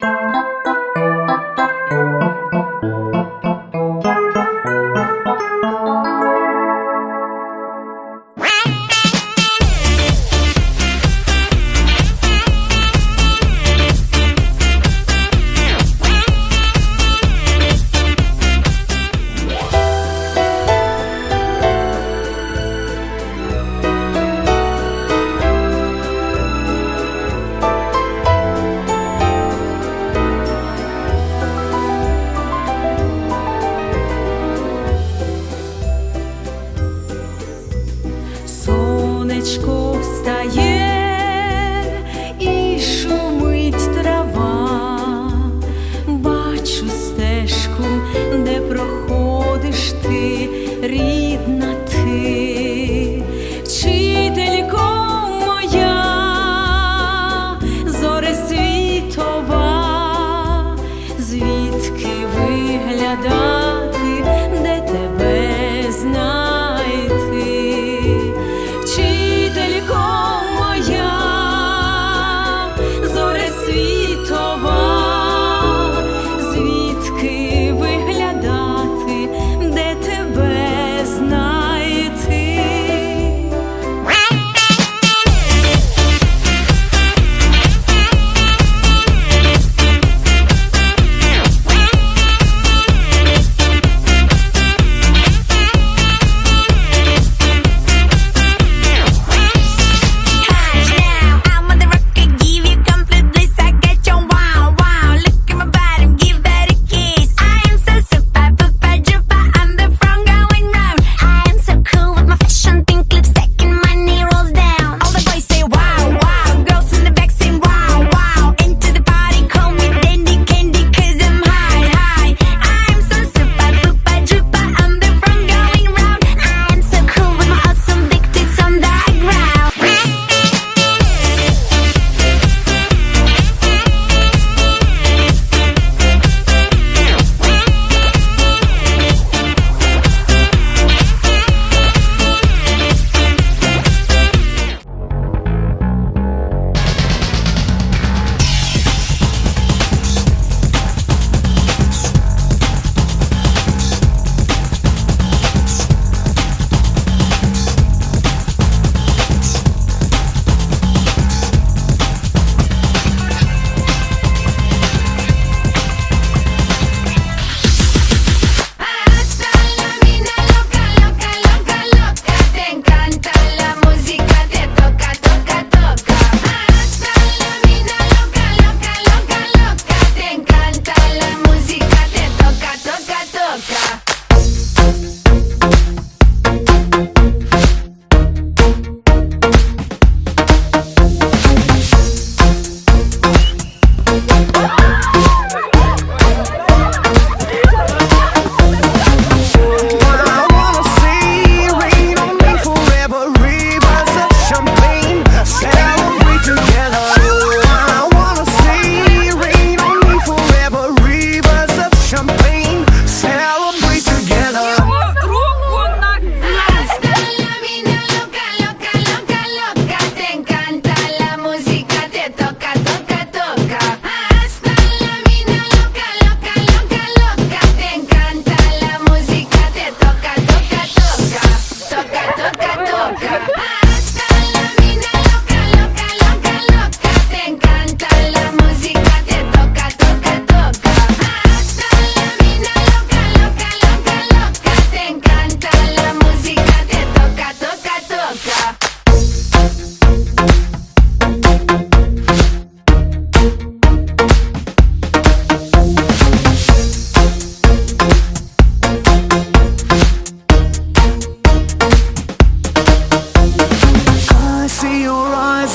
Música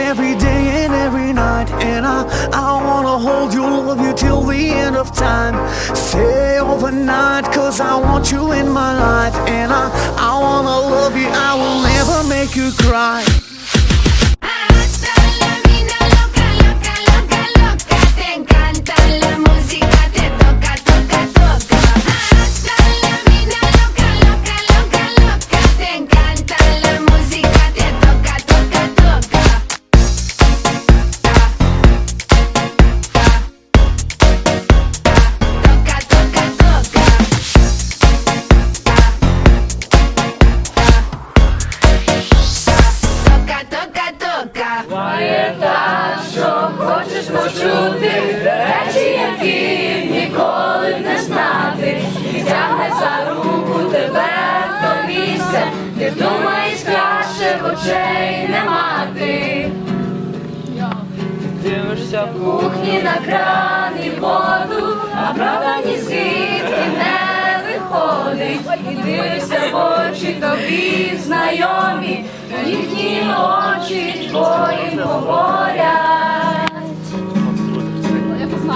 every day and every night. And I, I wanna hold you, love you till the end of time. Stay overnight, cause I want you in my life. And I, I wanna love you, I will never make you cry. почути речі, які ніколи не знати, і тягне за руку тебе до місця, ти думаєш краще в очей не мати. Дивишся в кухні на кран і воду, а правда ні звідки не виходить, і дивишся в очі тобі знайомі, їхні очі твої говорять.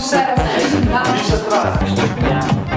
Ще раз. Да. Поцілую